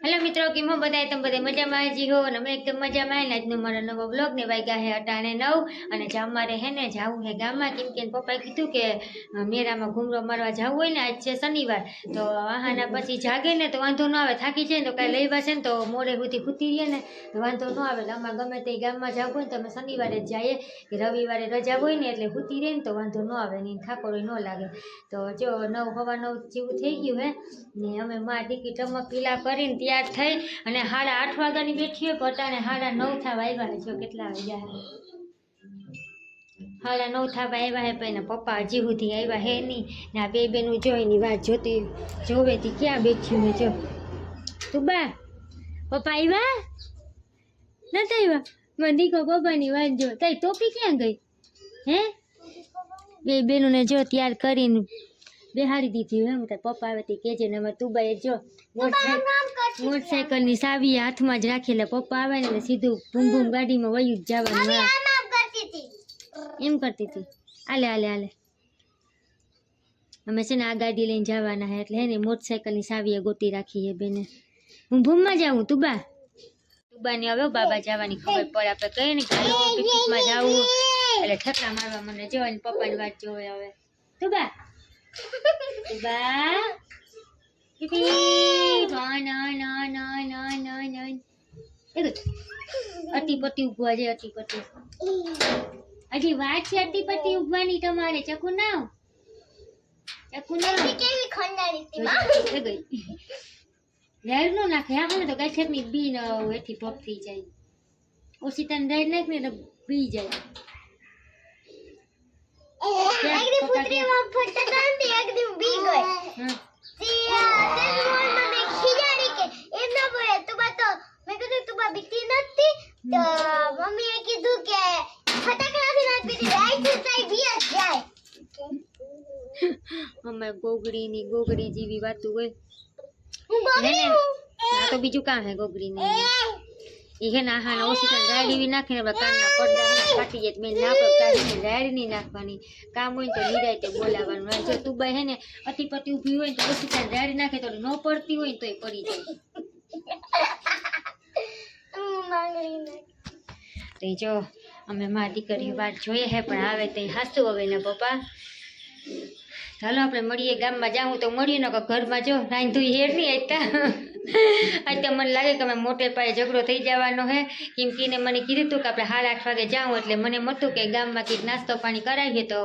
Hello મિત્રો, કેમ બધાય? બધા તમે બધા મજામાં જી હો? અને અમે એકદમ મજામાં આવીને આજનો મારો નવો બ્લોગ ને વાગ્યા હે અટાણે નવ. અને જા મારે હે ને, જવું હે ગામમાં. કેમ કે પપ્પાએ કીધું કે મેરામાં ઘૂમરો મારવા જવું હોય ને, આજ છે શનિવાર. તો આહાના પછી જાગે ને, તો વાંધો ન આવે. થાકી જાય ને, તો કાંઈ લઈ છે ને, તો મોડે સુધી ખૂતી રહીએ ને, તો વાંધો ન આવે. અમારે ગમે તે ગામમાં જવું હોય ને, તો અમે શનિવારે જ જઈએ. કે રવિવારે રજા હોય ને, એટલે ખૂતી રહે ને, તો વાંધો ન આવે ને થાકોડી ન લાગે. તો જો નવ હવા નવ જેવું થઈ ગયું હે. ને અમે માં ટિકિટ અમક પીલા કરીને તૈયાર થઈ અને સાડા આઠ વાગ્યાની બેઠી હોય પોતાને સાડા નવ થવા આવ્યા જો કેટલા વાગ્યા સાડા નવ થવા આવ્યા હે પણ એના પપ્પા હજી સુધી આવ્યા હે નહીં ને આ બે બેનું જો એની વાત જોતી જોવે તી ક્યાં બેઠી મેં જો. તું બા, પપ્પા આવ્યા નથી આવ્યા મને દીકો પપ્પાની વાત જો. તારી ટોપી ક્યાં ગઈ? હે? બે બેનોને જો તૈયાર કરીને બેહાડી દીધી હું તાર પપ્પા આવે તે કહેજે ને અમે તું બાઈ જો મોટરસાયકલની ચાવી હાથમાં જ રાખી એટલે પપ્પા આવે ને એટલે સીધું ભૂમ ભૂમ ગાડીમાં વયું જ જવાનું એમ કરતી હતી. આલે આલે આલે. અમે છે ને આ ગાડી લઈને જવાના હે એટલે હે ને મોટરસાયકલની સાવીએ ગોતી રાખી હે બેને. હું ભૂમમાં જાઉં તું બા તું બા ને હવે બાબા જવાની ખબર પડે. આપણે કહીએ ને કે જવું એટલે ઠકરા મારવા મને જવાની પપ્પાની વાત જોવે હવે. તું અટી પટ્ટી ઉભવા છે અટી હજી વાત છે અટી પટ્ટી ઉભવાની તમારે ચકુ ના ચકુ નાખે આપણે તો કઈ બી ન એથી થઈ જાય ઓછી તને તો બી જાય હા મમ્મીએ કીધું કે ફટાકડાથી ના પીધી રાઈટ સાઈડ બી જ જાય અમે ગોગડી ની ગોગડી જેવી વાતું હોય હું હે ને ગોગડી આ તો બીજું કામ હે ગોગડી ની એ હે ના હા ઓછી તને રાડ એવી નાખીને આપણે કાનના પડદા ફાટી જાય તો મેં ના પર કાઢીને રાડ નહીં નાખવાની. કામ હોય ને તો નિરાયતે બોલાવવાનું. અને જો તું બાઈ હે ને અતિ પતિ ઊભી હોય તો ઓછી તને રાડ નાખે તો ન પડતી હોય ને તોય પડી જાય. તો જો, અમે મારી દીકરી વાત જોઈએ હે, પણ આવે તો હાસુ હવે ને પપ્પા. ચાલો આપણે મળીએ ગામમાં. જાઉં તો મળીએ ને ઘરમાં જો રાંધું હેર નહીં આવતા અત્યારે મને લાગે કે અમે મોટે પાયે ઝઘડો થઈ જવાનો હે. કેમ કે મને કીધું હતું કે આપણે હાલ આઠ વાગે જાઉં એટલે મને મતું કે ગામમાં કંઈક નાસ્તો પાણી કરાવીએ તો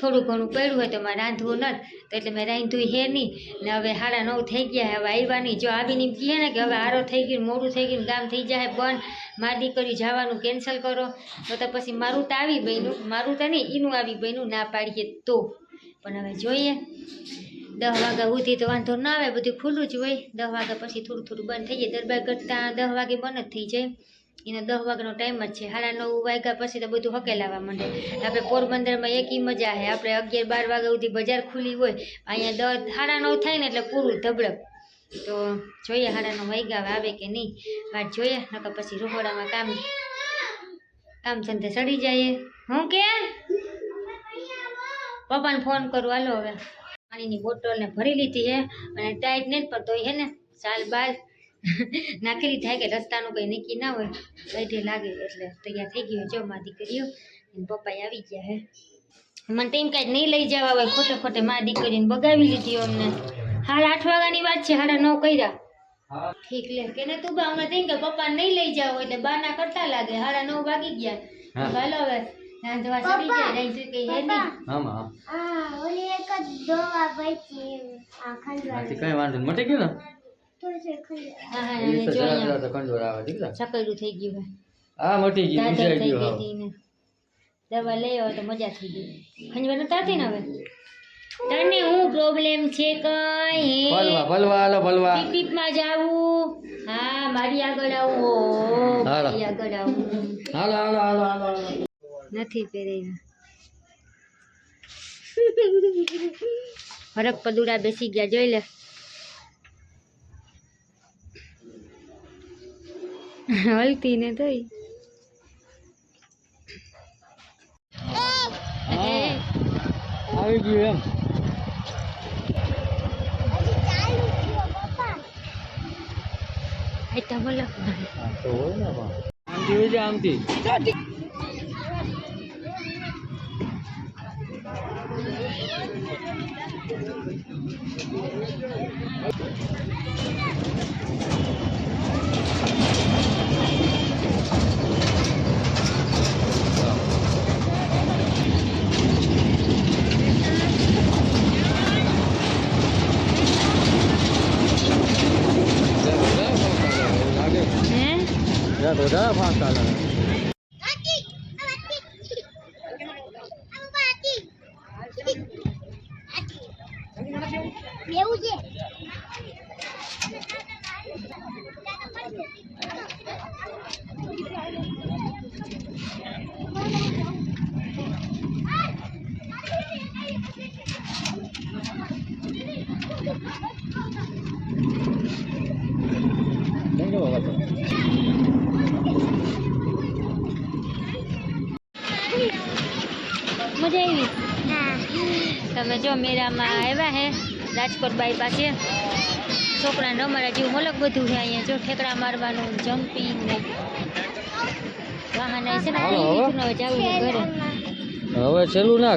થોડું ઘણું પડ્યું હોય તો મારે રાંધવું નથી તો એટલે મેં રાંધ્યું હે નહીં. ને હવે હાડા નવ થઈ ગયા હવે આવ્યા નહીં. જો આવીને એમ કહે ને કે હવે આરો થઈ ગયું મોડું થઈ ગયું ગામ થઈ જાય બંધ મારી દીકરી જવાનું કેન્સલ કરો. તો તો પછી મારું તો આવી બન્યું. મારું તો નહીં એનું આવી બન્યું. ના પાડીએ તો. પણ હવે જોઈએ. દસ વાગ્યા સુધી તો વાંધો ના આવે, બધું ખુલ્લું જ હોય. દસ વાગ્યા પછી થોડું થોડું બંધ થઈ જાય. દરબાર કરતાં દસ વાગે બંધ જ થઈ જાય. એનો દસ વાગ્યાનો ટાઈમ જ છે. સાડા નવ વાગ્યા પછી તો બધું હકેલાવા માંડે. આપણે પોરબંદરમાં એક મજા છે. આપણે અગિયાર બાર વાગ્યા સુધી બજાર ખુલ્લી હોય. અહીંયા દસ સાડા નવ થાય ને એટલે પૂરું ધબડક તો જોઈએ સાડા નવ વાગ્યા આવે કે નહીં. વાત જોઈએ. નકર પછી રોહોડામાં કામ કામ ધંધે સડી જાય. હું કે? પપ્પાને ફોન કરું. હાલો હવે. પાણીની બોટલને ભરી લીધી છે અને ટાઈટ નહીં પણ તોય હે ને? ચાલ બાલ. નાખેલી થાય કે રસ્તાનું કંઈ નક્કી ના હોય. બેઠે લાગે એટલે તૈયાર થઈ ગયું જો મારી દીકરીઓ. એને પપ્પા આવી ગયા હે. મને તેમ કાંઈ નહીં લઈ જવા હોય. ખોટે ખોટે મારી દીકરીને બગાવી લીધી અમને. હાલ આઠ વાગ્યાની વાત છે હાડા નવ કર્યા. ઠીક લે. કે ને તું બા અમને તેમ કે પપ્પા નહીં લઈ જાવ એટલે બાના કરતા લાગે. હાડા નવ વાગી ગયા. હા. હાલો હવે. કઈ દવા વાંધો મટી ગયું ને? સકડું થઈ ગયું હે મટી ગયું. હતી લઈ આવો તો મજા થઈ ગઈ. ખંજવાનું તાતી ને હવે? તને હું પ્રોબ્લેમ છે કઈ? ભલવા ભલવા હાલો ભલવા. માં જાવું હા મારી આગળ આવું હાલો. આગળ આવું. હાલો હાલો હાલો. નથી પહેરેલા હરક પદુડા બેસી ગયા જોઈ લે. હલતી ને થઈ. આવી ગયું એમ. થયો પપ્પા આઈતા બોલો હા, તો હોય ને પણ આમથી હોય છે આમથી લાગે હે યા તો જા ફાંસ ચાલે આકી આ આકી આ બાબા આકી આકી લેવું છે કેમ કેવો હતો મજા આવી હા તમે જો મેરામાં આવ્યા હે રાજકોટ બાઈ પાસે છોકરાને અમારા જેવું અલગ બધું છે અહીંયા જો ઠેકડા મારવાનું જમ્પિંગ ને વાહન છે ને જાવું છે ઘરે. હવે છેલ્લું ના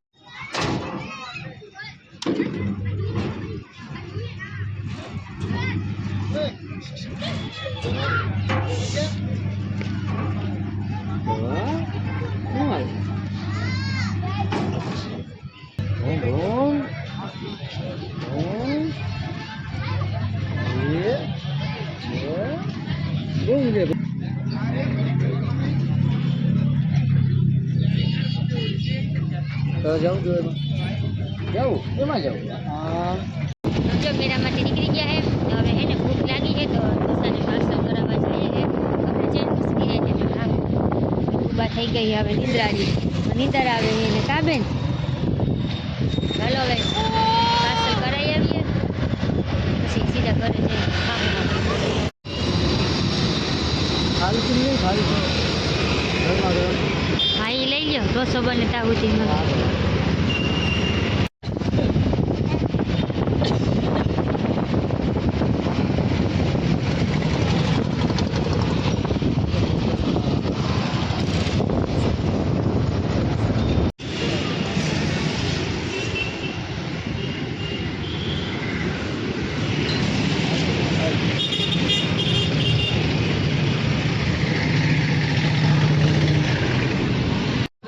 જવું જોઈએ જવું એમાં. જવું હા. જો મેરામાંથી નીકળી ગયા હે તો હવે હે ભૂખ લાગી છે તો ઢોસાને પાર્સલ કરાવવા જઈએ હે. આપણે જે મુશ્કેલ હે તેને ભાગ ઊભા થઈ ગઈ હવે નિંદ્રાની. નિંદર આવે એને કાબેન ચાલો હવે પાર્સલ કરાવી આવીએ. પછી સીધા ઘરે જઈને ખાવાનું ખાલી તો નહીં? ખાલી ઘરમાં. હા એ લઈ લ્યો ઢોસો બને ત્યાં સુધીમાં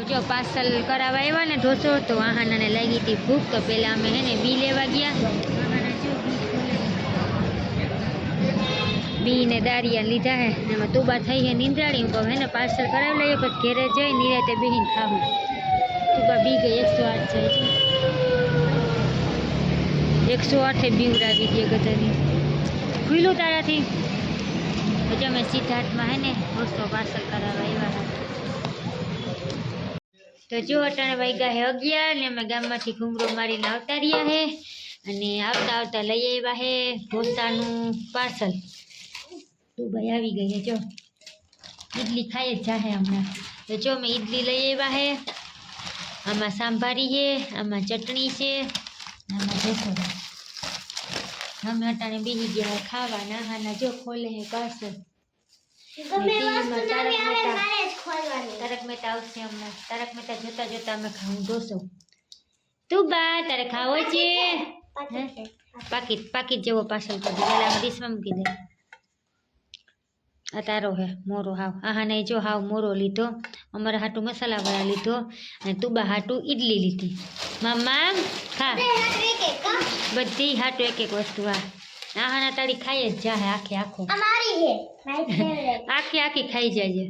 જો પાર્સલ કરાવવા આવ્યા ને ઢોસો તો વાહનાને લાગી હતી ભૂખ તો પહેલા અમે હે ને બી લેવા ગયા. વાહાના જો બી ખોલે. બી ને દારિયા લીધા હે. ને એમાં તુબા થઈ હે નીંદરાડી હું કહું, હે ને પાર્સલ કરાવી લઈએ, પછી ઘેરે જઈ નિરાતે બેહીને ખાવું. તુબા બી ગઈ, એકસો આઠ જાય છે એકસો આઠે બીવડાવી દે ગધાની. ખુલ્લું તારાથી. પછી અમે સિદ્ધાર્થમાં હે ને ઢોસો પાર્સલ કરાવવા આવ્યા હતા તો જો અટાણે વાગ્યા હે અગિયાર ને અમે ગામમાંથી ઘૂમરો મારીને આવતા રહ્યા હે અને આવતા આવતા લઈ આવ્યા હે ઢોસાનું પાર્સલ તું ભાઈ આવી ગઈ હે જો ઈડલી ખાઈ જ જાહે હમણાં તો જો મેં ઈડલી લઈ આવ્યા હે આમાં સાંભારી છે આમાં ચટણી છે આમાં ઢોસો. અમે અટાણે બીજી ગયા ખાવા નાહાના જો ખોલે હે પાર્સલ તારક મહેતા. જ ખોલવાની. તારક મહેતા આવશે અમને તારક મહેતા જોતા જોતા અમે ખાવું ઢોસો તું બા તારે ખાવો છે? પાકીટ પાકીટ જેવો પાર્સલ કરી દે પેલા ડીશમાં મૂકી દે. આ તારો હે મોરો હાવ. આહા નહીં જો હાવ મોરો લીધો. અમારા હાટું મસાલાવાળા લીધો. અને તુબા હાટું ઈડલી લીધી. મામા ખા? બધી હાટું એક એક વસ્તુ આ. આહાના તારી ખાઈ જ જાહે આખે આખો. આ મારી છે. મારી ફેવરેટ આખી આખી ખાઈ જાય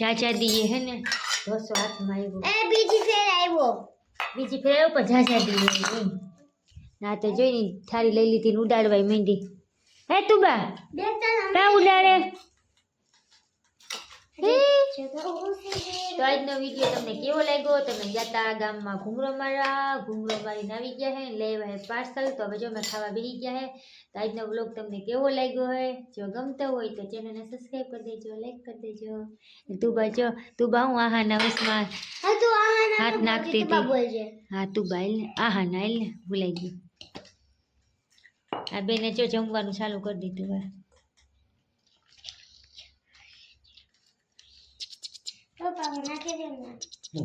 જાજા દીએ હે ને બસો હાથમાં આવ્યો એ બીજી ફેર આવ્યો બીજી ફેર આવ્યો પણ ઝાઝા દીએ ના તો જોઈને થાળી લઈ લીધી ને ઉડાડવાય મીંડી. હે તું બા કા ઉડાડે? તો આજનો વીડિયો તમને કેવો લાગ્યો? તમે જતા ગામમાં ઘૂંઘરો મારા ઘૂંઘરો મારીને આવી ગયા હે લેવા હે પાર્સલ તો હવે જો મેં ખાવા બેસી ગયા હે. તો આજનો બ્લોગ તમને કેવો લાગ્યો હે? જો ગમતો હોય તો ચેનલને સબસ્ક્રાઈબ કરી દેજો લાઈક કરી દેજો. તું બા જો તું બા હું આહા નવસમાં ના હાથ નાખતી હતી. હા તું બાઈલ ને આહા નાઈલ ને ભૂલાઈ ગયું. આ બેને જો જમવાનું ચાલુ કરી દીધું હવે Bangun 了